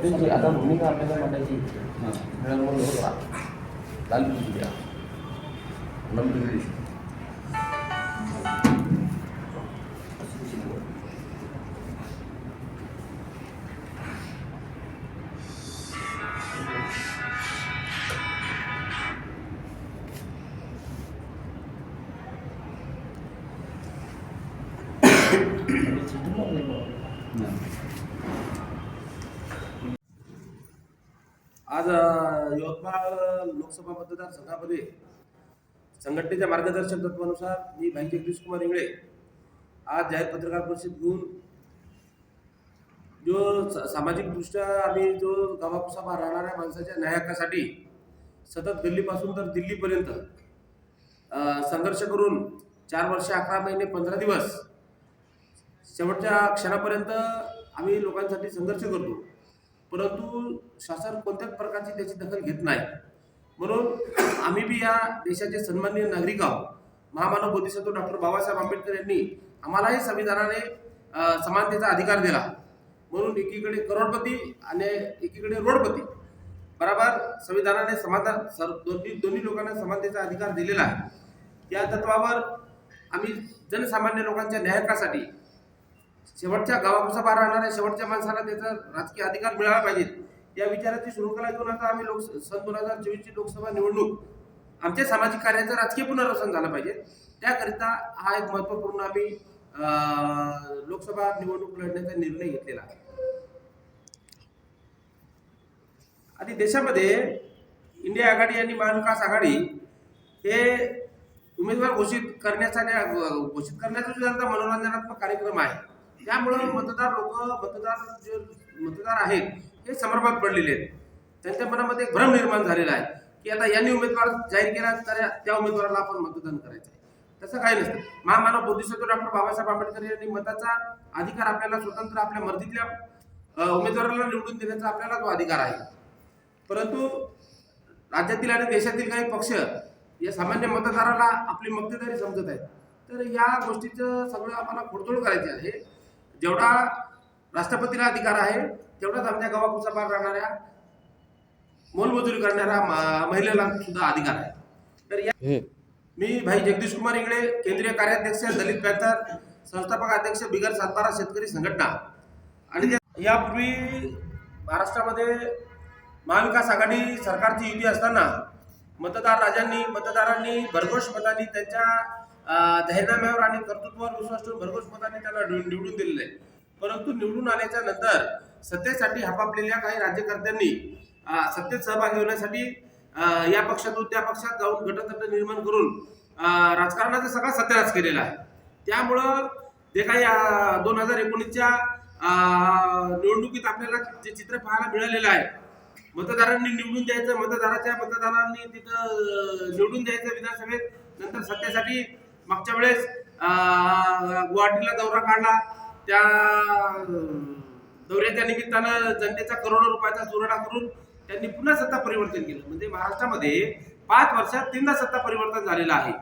त्यांची आता भूमिका आपल्याला मांडायची मिळालं होता लाल पिशवी द्या नंतर दिली. आज अ, यवतमाळ लोकसभा मतदारसंघामध्ये संघटनेच्या मार्गदर्शक तत्वानुसार मी भाई जगदीश कुमार इंगळे आज जाहीर पत्रकार परिषद घेऊन जो स- सामाजिकदृष्ट्या आम्ही जो गावाकुसाबा राहणाऱ्या माणसाच्या न्यायकासाठी सतत दिल्लीपासून तर दिल्लीपर्यंत संघर्ष करून चार वर्ष अकरा महिने पंधरा दिवस शेवटच्या क्षणापर्यंत आम्ही लोकांसाठी संघर्ष करतो. परंतु शासन कोणत्याच प्रकारची त्याची दखल घेत नाही. म्हणून आम्ही बी या देशाचे सन्माननीय नागरिक आहोत. महामानव बोधिसत्व डॉक्टर बाबासाहेब आंबेडकर यांनी आम्हालाही संविधानाने समानतेचा अधिकार दिला. म्हणून एकीकडे करोडपती आणि एकीकडे रोडपती. बरोबर? संविधानाने समाधान सर दोन्ही दोन्ही लोकांना समानतेचा अधिकार दिलेला आहे. या तत्वावर आम्ही जनसामान्य लोकांच्या न्यायकासाठी शेवटच्या गावाकुसाबा राहणाऱ्या शेवटच्या माणसाला त्याचा राजकीय अधिकार मिळाला पाहिजेत या विचाराची शृंखला घेऊन आता आम्ही लोक सन दोन हजार चोवीसची लोकसभा निवडणूक आमच्या सामाजिक कार्याचं राजकीय पुनर्वसन झालं पाहिजे. त्याकरिता हा एक महत्त्वपूर्ण आम्ही लोकसभा निवडणूक लढण्याचा निर्णय घेतलेला आहे. आणि देशामध्ये इंडिया आघाडी आणि महाविकास आघाडी हे उमेदवार घोषित करण्यासाठी घोषित करण्याचा सुद्धा मनोरंजनात्मक कार्यक्रम आहे त्यामुळं मतदार लोक मतदार जे मतदार आहेत हे समर्पात पडलेले आहेत. त्यांच्या मनामध्ये एक भ्रम निर्माण झालेला आहे की आता यांनी उमेदवार जाहीर केला तर त्या उमेदवाराला आपण मतदान करायचं आहे तसं काही नसतं. महामानव बोधिसत्व डॉक्टर बाबासाहेब आंबेडकर यांनी मताचा अधिकार आपल्याला स्वतंत्र आपल्या मर्जीतल्या उमेदवाराला निवडून देण्याचा आपल्याला तो अधिकार आहे. परंतु राज्यातील आणि देशातील काही पक्ष या सामान्य मतदाराला आपली मक्तेदारी समजत आहेत. तर या गोष्टीचं सगळं आम्हाला खोडतोड करायचे आहे. जेवढा राष्ट्रपतीला अधिकार आहे तेवढाच आमच्या गावाकुसाबाहेर राहणाऱ्या मोलमजुरी करणाऱ्या महिलेला सुद्धा अधिकार आहे. तर या मी भाई जगदीश कुमार इंगळे केंद्रीय कार्याध्यक्ष दलित पॅंथर संस्थापक अध्यक्ष बिगर सातबारा शेतकरी संघटना. आणि यापूर्वी महाराष्ट्रामध्ये महाविकास आघाडी सरकारची युती असताना मतदार राजांनी मतदारांनी भरघोष मतांनी त्यांच्या जाहीरनाम्यावर आणि कर्तृत्वावर विश्वास ठेवून भरघोष मतांनी त्यांना निव- निवडून दिलेले आहे. परंतु निवडून आल्याच्यानंतर सत्तेसाठी हपापलेल्या काही राज्यकर्त्यांनी सत्तेत सहभागी होण्यासाठी या पक्षातून त्या पक्षात जाऊन गटतट निर्माण करून राजकारणाचा सगळा सत्यानाश केलेला आहे. त्यामुळं जे काही दोन हजार एकोणीसच्या निवडणुकीत आपल्याला जे चित्र पाहायला मिळालेलं आहे मतदारांनी निवडून द्यायचं मतदाराच्या मतदारांनी तिथं निवडून द्यायचं विधानसभेत नंतर सत्तेसाठी मागच्या वेळेस गुवाहाटीला दौरा काढला त्या दौऱ्याच्या निमित्तानं जनतेचा करोडो रुपयाचा चुरडा करून त्यांनी पुन्हा सत्ता परिवर्तन केलं. म्हणजे महाराष्ट्रामध्ये पाच वर्षात तीनदा सत्ता परिवर्तन झालेलं आहे.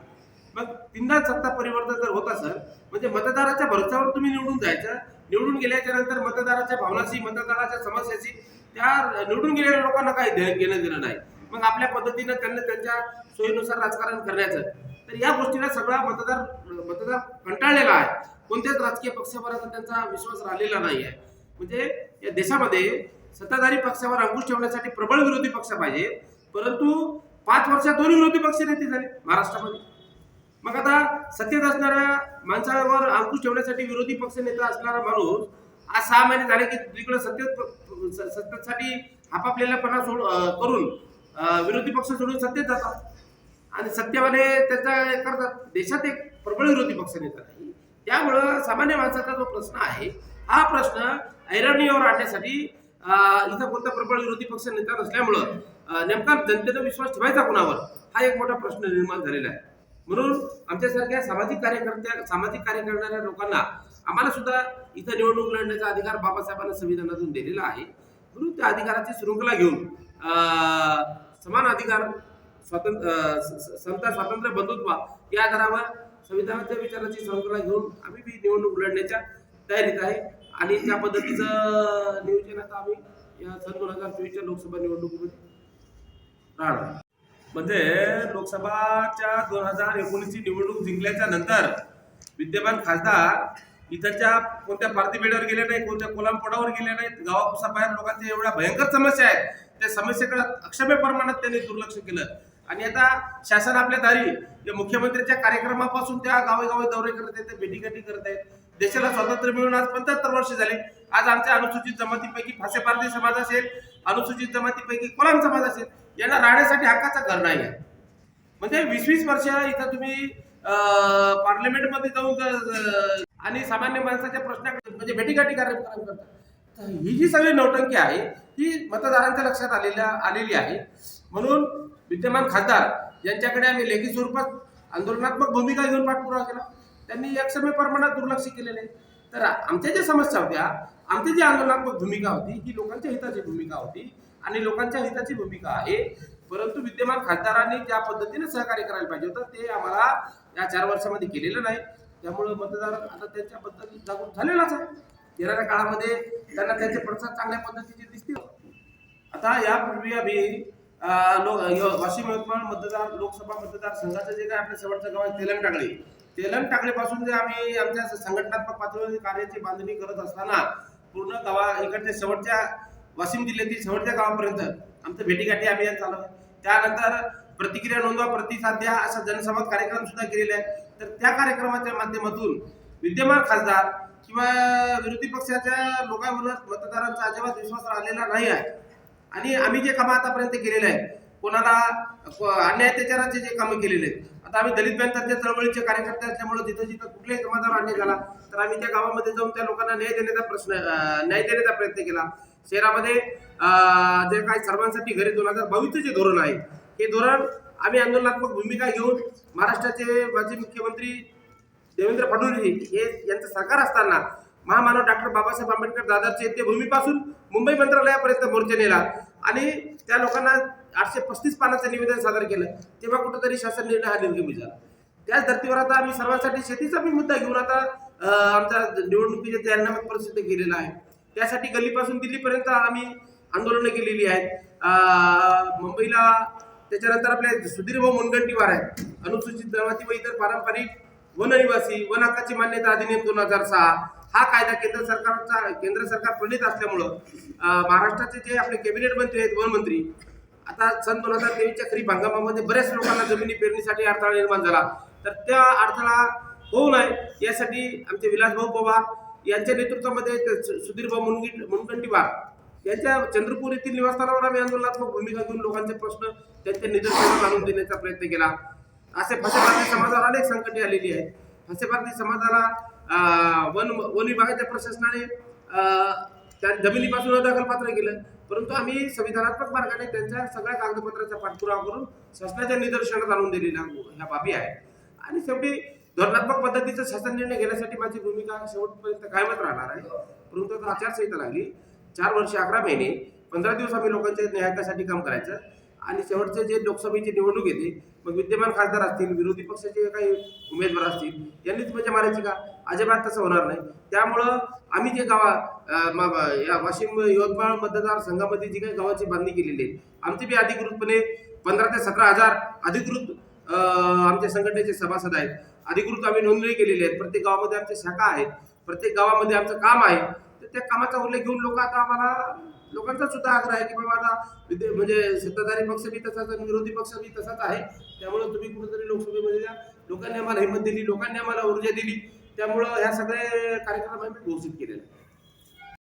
मग तीनदा सत्ता परिवर्तन जर होत असेल म्हणजे मतदाराच्या भरसावर तुम्ही निवडून जायचं. निवडून गेल्याच्यानंतर मतदाराच्या भावनाशी मतदाराच्या समस्याशी त्या निवडून गेलेल्या लोकांना काही घेणं देणं नाही. मग आपल्या पद्धतीनं त्यांना त्यांच्या सोयीनुसार राजकारण करण्याचं. तर या गोष्टीला सगळा मतदार मतदार कंटाळलेला आहे. कोणत्याच राजकीय पक्षापर्यंत त्यांचा विश्वास राहिलेला नाही आहे म्हणजे या देशामध्ये सत्ताधारी पक्षावर अंकुश ठेवण्यासाठी प्रबळ विरोधी पक्ष पाहिजे. परंतु पाच वर्षात दोन विरोधी पक्ष नेते झाले महाराष्ट्रामध्ये. मग आता सत्तेत असणाऱ्या माणसावर अंकुश ठेवण्यासाठी विरोधी पक्ष नेता असणारा माणूस आज सहा महिने झाले की तिकडे सत्तेत स- सत्तेसाठी आपापलेल्यापणा सोड करून विरोधी पक्ष सोडून सत्तेत जातात. आणि सत्तेमध्ये त्याचा हे करतात. देशात एक प्रबळ विरोधी पक्ष नेता नाही. त्यामुळं सामान्य माणसाचा जो प्रश्न आहे हा प्रश्न ऐरणीवर आणण्यासाठी इथं कोणता प्रबळ विरोधी पक्ष नेता नसल्यामुळं नेमका जनतेचा विश्वास ठेवायचा कोणावर? हा एक मोठा प्रश्न निर्माण झालेला आहे. म्हणून आमच्यासारख्या सामाजिक कार्यकर्त्या सामाजिक कार्य करणाऱ्या लोकांना आम्हाला सुद्धा इथं निवडणूक लढण्याचा अधिकार बाबासाहेबांना संविधानातून दिलेला आहे. म्हणून त्या अधिकाराची शृंखला घेऊन समान अधिकार स्वातंत्र्य समता स्वातंत्र्य बंधुत्व या आधारावर संविधानाच्या विचाराची शृंखला घेऊन आम्ही बी निवडणूक लढण्याच्या तयारीत आहे. आणि त्या पद्धतीचं नियोजन आता आम्ही या सन दोन हजार चोवीसच्या लोकसभा निवडणुकीमध्ये राहणार म्हणजे लोकसभाच्या दोन हजार एकोणीसची निवडणूक जिंकल्याच्या नंतर विद्यमान खासदार इथंच्या कोणत्या पार्टीबेडवर गेले नाही कोणत्या कोलामपोडावर गेले नाहीत गावापासून लोकांच्या एवढ्या भयंकर समस्या आहेत त्या समस्येकडे अक्षम्य प्रमाणात त्यांनी दुर्लक्ष केलं. आणि आता शासन आपल्या दारी या मुख्यमंत्र्यांच्या कार्यक्रमापासून त्या गावेगावे दौरे करत आहेत भेटीगाठी करत आहेत. देशाला स्वातंत्र्य मिळून आज पंच्याहत्तर वर्ष झाले. आज आमच्या अनुसूचित जमातीपैकी फासे पारधी समाज असेल अनुसूचित जमातीपैकी कोलाम समाज असेल यांना राहण्यासाठी हक्काचं घर नाही आहे. म्हणजे वीस वीस वर्ष इथं तुम्ही पार्लमेंटमध्ये जाऊन आणि सामान्य माणसाच्या प्रश्नाकडे म्हणजे भेटीगाठी कार्यक्रम करतात ही जी सगळी नौटंकी आहे ही मतदारांच्या लक्षात आलेल्या आलेली आहे. म्हणून विद्यमान खासदार यांच्याकडे आम्ही लेखी स्वरूपात आंदोलनात्मक भूमिका घेऊन पाठपुरावा केला. त्यांनी एकसमय प्रमाणात दुर्लक्ष केलेले आहे. तर आमच्या ज्या समस्या होत्या आमची जी आंदोलनात्मक भूमिका होती ही लोकांच्या हिताची भूमिका होती आणि लोकांच्या हिताची भूमिका आहे. परंतु विद्यमान खासदारांनी ज्या पद्धतीने सहकार्य करायला पाहिजे होतं ते आम्हाला या चार वर्षामध्ये केलेलं नाही. त्यामुळं मतदार आता त्यांच्याबद्दल जागरूक झालेलाच आहे. येणाऱ्या काळामध्ये त्यांना त्यांचे प्रसाद चांगल्या पद्धतीचे दिसतील. आता यापूर्वी आम्ही लोक वाशिम यवतमाळ मतदार लोकसभा मतदारसंघाचं जे काय आपल्या शेवटचं गाव आहे तेलंग तेलंग टाकण्यापासून जे आम्ही आमच्या संघटनात्मक पातळीवर कार्याची बांधणी करत असताना पूर्ण गावा इकडच्या शेवटच्या वाशिम जिल्ह्यातील शेवटच्या गावापर्यंत आमचं भेटीगाठी अभियान चालू आहे त्यानंतर प्रतिक्रिया नोंदवा प्रतिसाद द्या असा जनसंवाद कार्यक्रम सुद्धा केलेला आहे. तर त्या कार्यक्रमाच्या माध्यमातून विद्यमान खासदार किंवा विरोधी पक्षाच्या लोकांवर मतदारांचा अजिबात विश्वास राहिलेला नाही आहे. आणि आम्ही जे कामं आतापर्यंत केलेले आहेत कोणाला अन्याय अत्याचाराचे जे कामं केलेले आहेत आता आम्ही दलित बँकांच्या चळवळीचे कार्यकर्ते असल्यामुळे जिथं जिथं कुठल्याही समाजावर अन्याय झाला तर आम्ही त्या गावामध्ये जाऊन त्या लोकांना न्याय देण्याचा प्रश्न न्याय देण्याचा प्रयत्न केला. शहरामध्ये जे काही सर्वांसाठी घरी दोन हजार बावीसचं जे धोरण आहे हे धोरण आम्ही आंदोलनात्मक भूमिका घेऊन महाराष्ट्राचे माजी मुख्यमंत्री देवेंद्र फडणवीस हे यांचं सरकार असताना महामानव डॉक्टर बाबासाहेब आंबेडकर दादरचे ते भूमीपासून मुंबई मंत्रालयापर्यंत मोर्चा नेला. आणि त्या लोकांना आठशे पस्तीस पानाचं निवेदन सादर केलं तेव्हा कुठंतरी शासन निर्णय हा निर्गमी झाला. त्याच धर्तीवर आता आम्ही सर्वांसाठी शेतीचा मी मुद्दा घेऊन आता आमचा आमच्या जाहीरनामा प्रसिद्ध केलेला आहे. त्यासाठी गल्लीपासून दिल्लीपर्यंत आम्ही आंदोलनं केलेली आहेत. मुंबईला त्याच्यानंतर आपले सुधीरभाऊ मुनगंटीवार आहेत. अनुसूचित जमाती व इतर पारंपरिक वननिवासी वन हक्काची मान्यता अधिनियम दोन हजार सहा. हा कायदा केंद्र सरकारचा केंद्र सरकार प्रणित असल्यामुळं महाराष्ट्राचे जे आपले कॅबिनेट मंत्री आहेत वनमंत्री आता सन दोन हजार तेवीसच्या खरीप हंगामामध्ये बऱ्याच लोकांना जमिनी पेरणीसाठी अडथळा निर्माण झाला. तर त्या अडथळा होऊ नये यासाठी आमचे विलासभाऊ पवार यांच्या नेतृत्वामध्ये सुधीरभाऊ मुनगी मुनगंटीवार यांच्या चंद्रपूर येथील निवासस्थानावर आम्ही आंदोलनात्मक भूमिका घेऊन लोकांचे प्रश्न त्यांच्या निदर्शनास आणून देण्याचा प्रयत्न केला. असे फसेपारधी समाजावर अनेक संकटे आलेली आहेत. फसेपारधी समाजाला वन वन विभागाच्या प्रशासनाने त्या जमिनीपासून दखलपात्र केलं. परंतु आम्ही संविधानात्मक मार्गाने त्यांच्या सगळ्या कागदपत्राचा पाठपुरावा करून शासनाच्या निदर्शनात आणून दिलेल्या ह्या बाबी आहेत. आणि शेवटी धोरणात्मक पद्धतीचा शासन निर्णय घेण्यासाठी माझी भूमिका शेवटपर्यंत कायमच राहणार आहे. परंतु आता आचारसंहिता लागली. चार वर्ष अकरा महिने पंधरा दिवस आम्ही लोकांच्या न्यायकासाठी काम करायचं. आणि शेवटचे जे लोकसभेची निवडणूक येते मग विद्यमान खासदार असतील विरोधी पक्षाचे काही उमेदवार असतील यांनीच मजा मारायची का? अजिबात तसं होणार नाही. त्यामुळं आम्ही जे गावा या वाशिम यवतमाळ मतदारसंघामध्ये जी काही गावाची बांधणी केलेली आहे आमची बी अधिकृतपणे पंधरा ते सतरा हजार अधिकृत आमच्या संघटनेचे सभासद आहेत. अधिकृत आम्ही नोंदणी केलेली आहेत. प्रत्येक गावामध्ये आमच्या शाखा आहेत प्रत्येक गावामध्ये आमचं काम आहे. तर त्या कामाचा उल्लेख घेऊन लोक आता आम्हाला लोकांचा सुद्धा आग्रह आहे की बाबा आता म्हणजे सत्ताधारी पक्ष बी तसाच आणि विरोधी पक्ष बी तसाच आहे. त्यामुळे तुम्ही कुठेतरी लोकसभेमध्ये जा. लोकांनी आम्हाला हिंमत दिली लोकांनी आम्हाला ऊर्जा दिली. त्यामुळं ह्या सगळे कार्यक्रम आम्ही घोषित केलेले